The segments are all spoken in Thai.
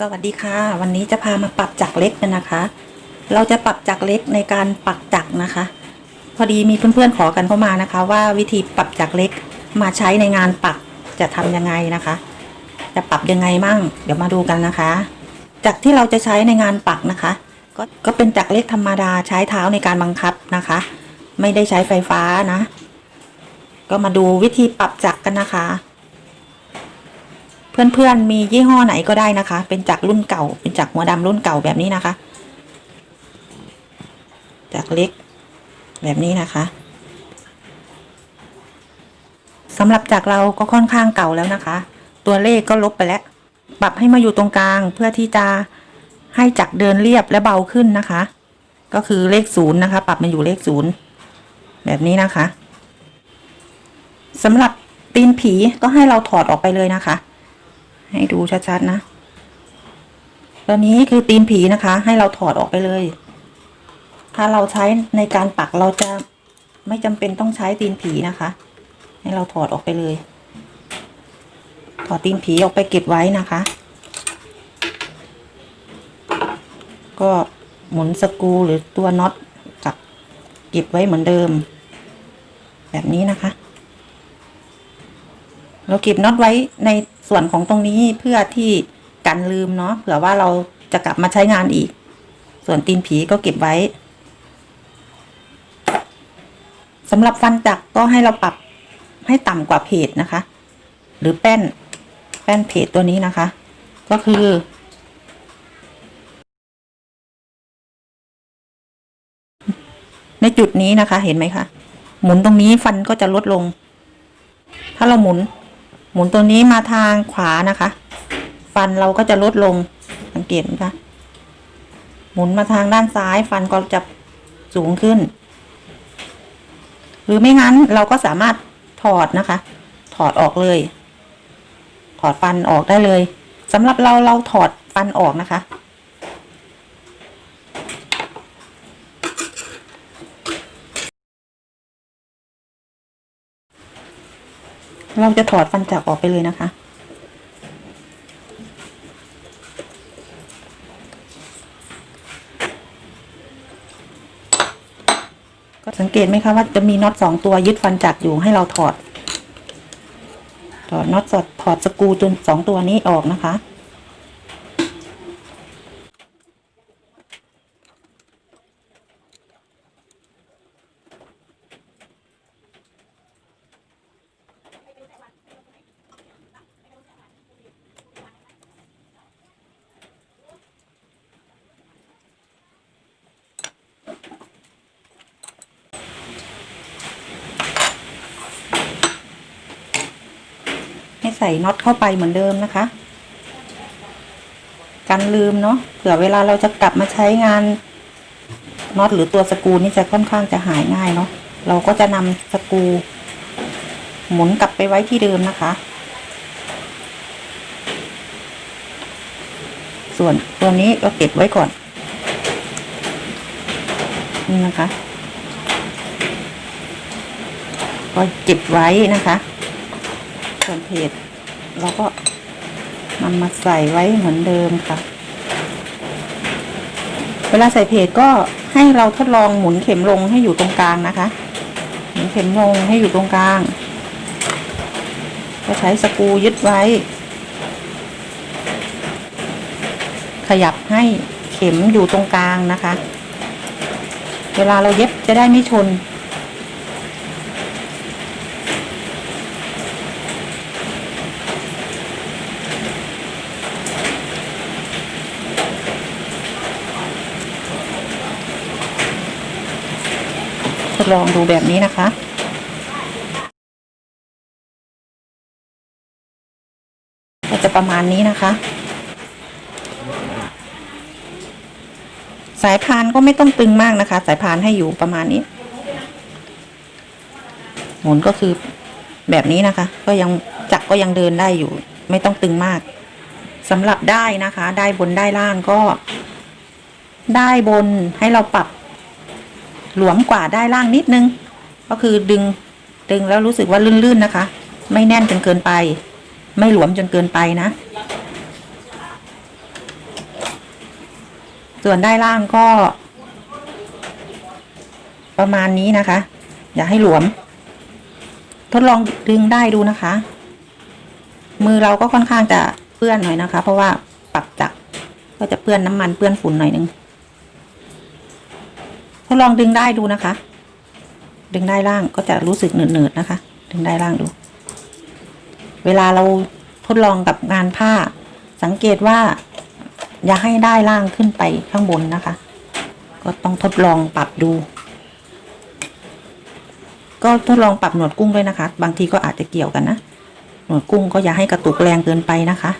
สวัสดีค่ะ วันนี้จะพามาปรับจักรเล็กกันนะคะ เราจะปรับจักรเล็กในการปักจักรนะคะ พอดีมีเพื่อนๆขอกันเข้ามานะคะ ว่าวิธีปรับจักรเล็กมาใช้ในงานปักจะทำยังไงนะคะ จะปรับยังไงมั่ง เดี๋ยวมาดูกันนะคะจักที่เราจะใช้ในงานปักนะคะ ก็ก็เป็นจักรเล็กธรรมดาใช้เท้าในการบังคับนะคะ ไม่ได้ใช้ไฟฟ้านะ ก็มาดูวิธีปรับจักรกันนะคะ เพื่อนๆมียี่ห้อไหนก็ได้นะคะ เป็นจักรุ่นเก่า เป็นจักหัวดำรุ่นเก่าแบบนี้นะคะจักเล็กแบบนี้นะคะสำหรับจักเราก็ค่อนข้างเก่าแล้วนะคะ ตัวเลขก็ลบไปแล้ว ปรับให้มาอยู่ตรงกลางเพื่อที่จะให้จักรเดินเรียบและเบาขึ้นนะคะ ก็คือเลขศูนย์นะคะ ปรับมาอยู่เลขศูนย์แบบนี้นะคะสำหรับตีนผีก็ให้เราถอดออกไปเลยนะคะ ให้ดูชัดๆนะตัวนี้คือตีนผีนะคะ ให้เราถอดออกไปเลย ถ้าเราใช้ในการปักเราจะไม่จำเป็นต้องใช้ตีนผีนะคะ ให้เราถอดออกไปเลย ถอดตีนผีออกไปเก็บไว้นะคะ ก็หมุนสกรูหรือตัวน็อตกับเก็บไว้เหมือนเดิม แบบนี้นะคะ เราเก็บน็อตไว้ในส่วนของตรงนี้เพื่อที่กันลืมเนาะเผื่อว่าเราจะกลับมาใช้งานอีก ส่วนตีนผีก็เก็บไว้สำหรับฟันจักรก็ให้เราปรับให้ต่ำกว่าเพจนะคะ หรือแป้นแป้นเพจตัวนี้นะคะ ก็คือ ในจุดนี้นะคะเห็นไหมคะ หมุนตรงนี้ฟันก็จะลดลง ถ้าเราหมุน หมุนตัวนี้มาทางขวานะคะ ฟันเราก็จะลดลงสังเกตไหมคะหมุนมาทางด้านซ้าย ฟันก็จะสูงขึ้น หรือไม่งั้นเราก็สามารถถอดนะคะ ถอดออกเลย ถอดฟันออกได้เลยสำหรับเราเราถอดฟันออกนะคะ เราจะถอดฟันจักรออกไปเลยนะคะ ก็สังเกตไหมคะว่าจะมีน็อตสองตัวยึดฟันจักรอยู่ให้เราถอด ถอดน็อตสดถอดสกูจนสองตัวนี้ออกนะคะ ให้ใส่น็อตเข้าไปเหมือนเดิมนะคะ กันลืมเนาะเผื่อเวลาเราจะกลับมาใช้งานน็อตหรือตัวสกูนี่จะค่อนข้างจะหายง่ายเนาะเราก็จะนำสกูหมุนกลับไปไว้ที่เดิมนะคะ ส่วนตัวนี้ก็เก็บไว้ก่อน นี่นะคะก็เก็บไว้นะคะ ส่วนเพจ เราก็นำมาใส่ไว้เหมือนเดิมค่ะ เวลาใส่เพจก็ให้เราทดลองหมุนเข็มลงให้อยู่ตรงกลางนะคะ หมุนเข็มลงให้อยู่ตรงกลาง ก็ใช้สกูยึดไว้ ขยับให้เข็มอยู่ตรงกลางนะคะ เวลาเราเย็บจะได้ไม่ชน ทดลองดูแบบนี้นะคะก็จะประมาณนี้นะคะ สายพานก็ไม่ต้องตึงมากนะคะ สายพานให้อยู่ประมาณนี้ หมุนก็คือแบบนี้นะคะ ก็ยังจักก็ยังเดินได้อยู่ ไม่ต้องตึงมากสำหรับได้นะคะ ได้บนได้ล่างก็ ได้บนให้เราปรับ หลวมกว่าได้ล่างนิดนึง ก็คือดึงดึงแล้วรู้สึกว่าลื่นๆนะคะ ไม่แน่นจนเกินไป ไม่หลวมจนเกินไปนะ ส่วนได้ล่างก็ ประมาณนี้นะคะ อย่าให้หลวม ทดลองดึงได้ดูนะคะ มือเราก็ค่อนข้างจะเปื้อนหน่อยนะคะ เพราะว่าปรับจักรก็จะเปื้อนน้ำมันเปื้อนฝุ่นหน่อยนึง ทดลองดึงได้ดูนะคะ ดึงได้ล่างก็จะรู้สึกเหนืดๆนะคะ ดึงได้ล่างดู เวลาเราทดลองกับงานผ้า สังเกตว่า อย่าให้ได้ล่างขึ้นไปข้างบนนะคะ ก็ต้องทดลองปรับดู ก็ทดลองปรับหนวดกุ้งด้วยนะคะ บางทีก็อาจจะเกี่ยวกันนะหนวดกุ้งก็อย่าให้กระตุกแรงเกินไปนะคะ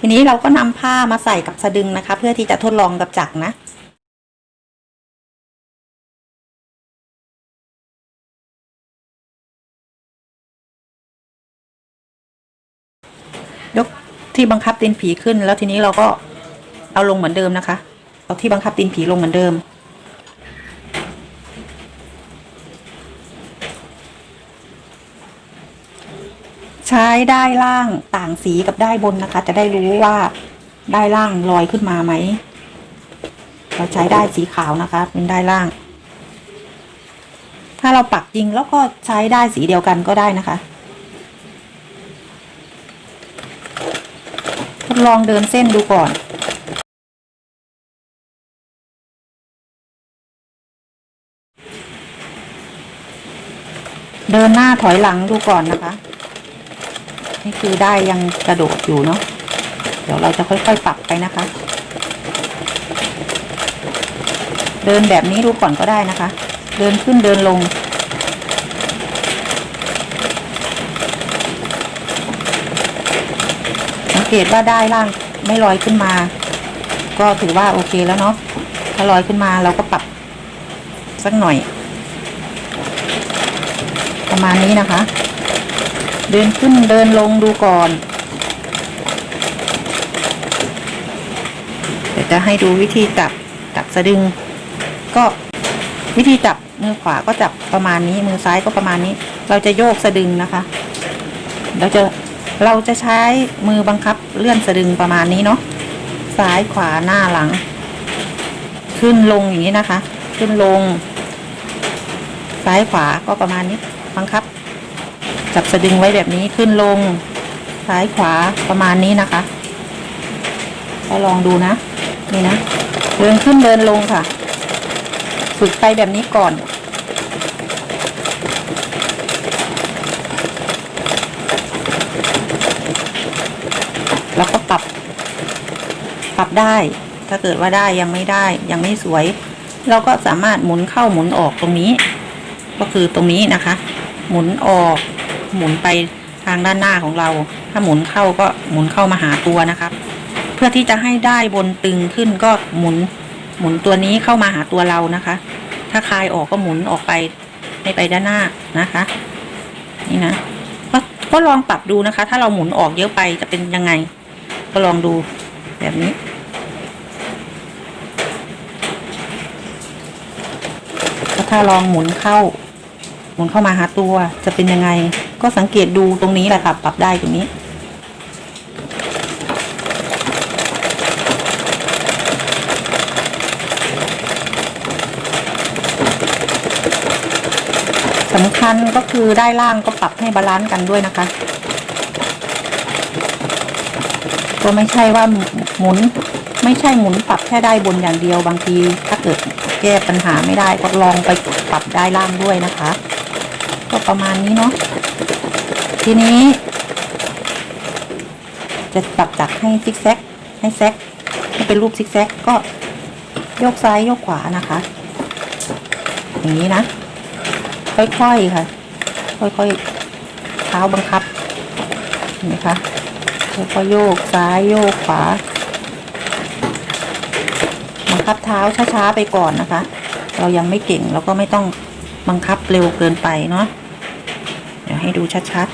ทีนี้เราก็นำผ้ามาใส่กับสะดึงนะคะ เพื่อที่จะทดลองกับจักรนะยกที่บังคับตีนผีขึ้นแล้วทีนี้เราก็เอาลงเหมือนเดิมนะคะ เอาที่บังคับตีนผีลงเหมือนเดิม ใช้ได้ล่างต่างสีกับได้บนนะคะ จะได้รู้ว่าได้ล่างลอยขึ้นมาไหม เราใช้ได้สีขาวนะคะ เป็นได้ล่าง ถ้าเราปักจริงแล้วก็ใช้ได้สีเดียวกันก็ได้นะคะ ทดลองเดินเส้นดูก่อนเดินหน้าถอยหลังดูก่อนนะคะ นี่คือได้ยังกระโดดอยู่เนาะ เดี๋ยวเราจะค่อยๆปรับไปนะคะ เดินแบบนี้ดูก่อนก็ได้นะคะ เดินขึ้นเดินลง สังเกตว่าได้ล่างไม่ลอยขึ้นมา ก็ถือว่าโอเคแล้วเนาะ ถ้าลอยขึ้นมาเราก็ปรับสักหน่อย ประมาณนี้นะคะ เดินขึ้นเดินลงดูก่อนเดี๋ยวจะให้ดูวิธีจับจับสะดึง ก็วิธีจับมือขวาก็จับประมาณนี้ มือซ้ายก็ประมาณนี้ เราจะโยกสะดึงนะคะ เราจะเราจะใช้มือบังคับเลื่อนสะดึงประมาณนี้เนาะซ้ายขวาหน้าหลัง ขึ้นลงอย่างนี้นะคะ ขึ้นลง ซ้ายขวาก็ประมาณนี้บังคับ จับสะดึงไว้แบบนี้ขึ้นลงซ้ายขวาประมาณนี้นะคะก็ลองดูนะ นี่นะ เดินขึ้นเดินลงค่ะ ฝึกไปแบบนี้ก่อน แล้วก็ปรับ ปรับได้ ถ้าเกิดว่าได้ยังไม่ได้ยังไม่สวย เราก็สามารถหมุนเข้าหมุนออกตรงนี้ ก็คือตรงนี้นะคะ หมุนออก หมุนไปทางด้านหน้าของเรา ถ้าหมุนเข้าก็หมุนเข้ามาหาตัวนะครับ เพื่อที่จะให้ได้บนตึงขึ้นก็หมุนหมุนตัวนี้เข้ามาหาตัวเรานะคะ ถ้าคลายออกก็หมุนออกไปให้ไปด้านหน้านะคะ นี่นะก็ก็ลองปรับดูนะคะ ถ้าเราหมุนออกเยอะไปจะเป็นยังไง ก็ลองดูแบบนี้ถ้าลองหมุนเข้า หมุนเข้ามาหาตัวจะเป็นยังไง ก็สังเกตดูตรงนี้แหละค่ะ ปรับได้ตรงนี้ สำคัญก็คือได้ล่างก็ปรับให้บาลานซ์กันด้วยนะคะ ก็ไม่ใช่ว่าหมุนไม่ใช่หมุนปรับแค่ได้บนอย่างเดียวบางที ถ้าเกิดแก้ปัญหาไม่ได้ก็ลองไปปรับได้ล่างด้วยนะคะ ก็ประมาณนี้เนาะทีนี้ จะปรับจักรให้ซิกแซกให้แซกให้เป็นรูปซิกแซกก็โยกซ้ายโยกขวานะคะ อย่างนี้นะ ค่อยๆค่ะ ค่อยๆเท้าบังคับเห็นไหมคะค่อยๆโยกซ้ายโยกขวาบังคับเท้าช้าๆไปก่อนนะคะ เรายังไม่เก่งเราก็ไม่ต้อง บังคับเร็วเกินไปเนาะเดี๋ยวให้ดูชัด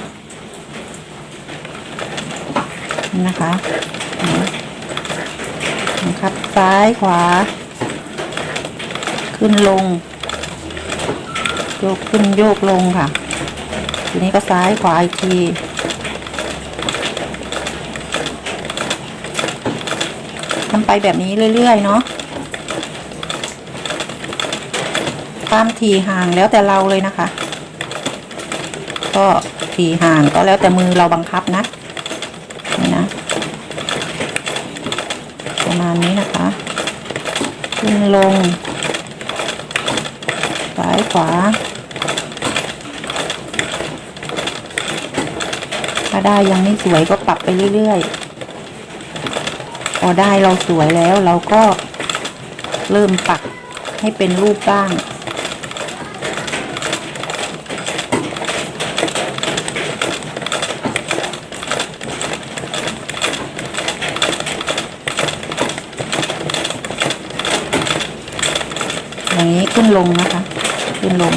ๆนะคะบังคับซ้ายขวา ขึ้นลง โยกขึ้นโยกลงค่ะ ทีนี้ก็ซ้ายขวาอีกทีทำไปแบบนี้เรื่อยๆเนาะ ความถี่ห่างแล้วแต่เราเลยนะคะ ก็ถี่ห่างก็แล้วแต่มือเราบังคับนะนี่นะ ประมาณนี้นะคะ ขึ้นลงซ้ายขวาถ้าได้ยังไม่สวยก็ปรับไปเรื่อยๆพอได้เราสวยแล้วเราก็เริ่มปักให้เป็นรูปร่าง อย่างนี้ ขึ้นลงนะคะ ขึ้นลง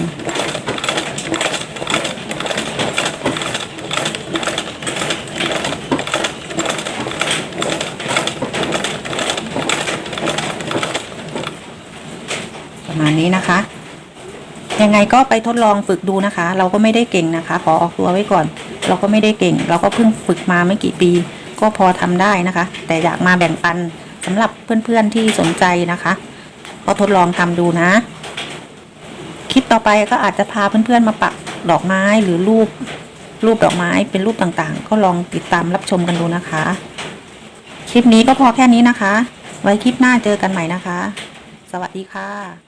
ประมาณนี้นะคะ ยังไงก็ไปทดลองฝึกดูนะคะ เราก็ไม่ได้เก่งนะคะ ขอออกตัวไว้ก่อน เราก็ไม่ได้เก่ง เราก็เพิ่งฝึกมาไม่กี่ปี ก็พอทำได้นะคะ แต่อยากมาแบ่งปันสำหรับเพื่อนๆที่สนใจนะคะ ก็ทดลองทำดูนะ ต่อไปก็อาจจะพาเพื่อนๆมาปักดอกไม้หรือรูปรูปดอกไม้เป็นรูปต่างๆ ก็ลองติดตามรับชมกันดูนะคะ คลิปนี้ก็พอแค่นี้นะคะ ไว้คลิปหน้าเจอกันใหม่นะคะ สวัสดีค่ะ